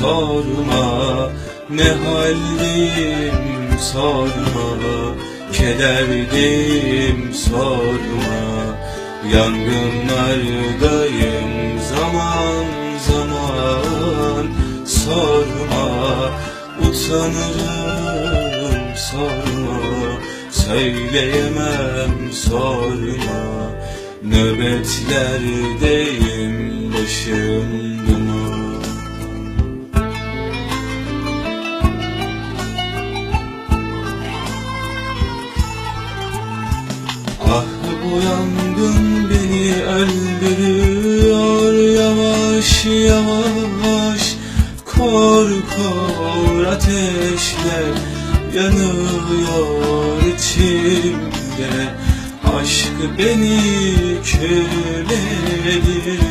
Sorma. Ne haldeyim sorma. Kederdeyim sorma. Yangınlardayım zaman zaman. Sorma. Utanırım sorma. Söyleyemem sorma. Nöbetlerdeyim başım yangın beni öldürüyor yavaş yavaş. Kor kor ateşler yanıyor içimde. Aşk beni köle ediyor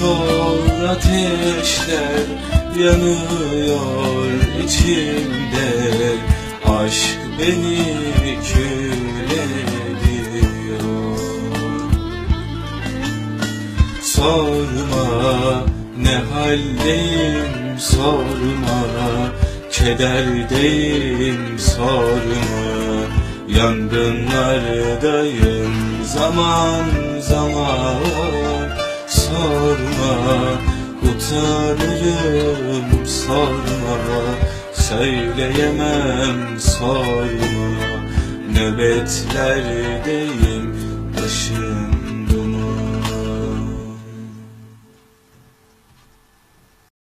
kor ateşler yanıyor içimde. Aşk beni kül ediyor Sorma ne haldeyim sorma. Kederdeyim sorma. Yangınlardayım zaman zaman. Sorma utanırım Söyleyemem sorma Nöbetlerdeyim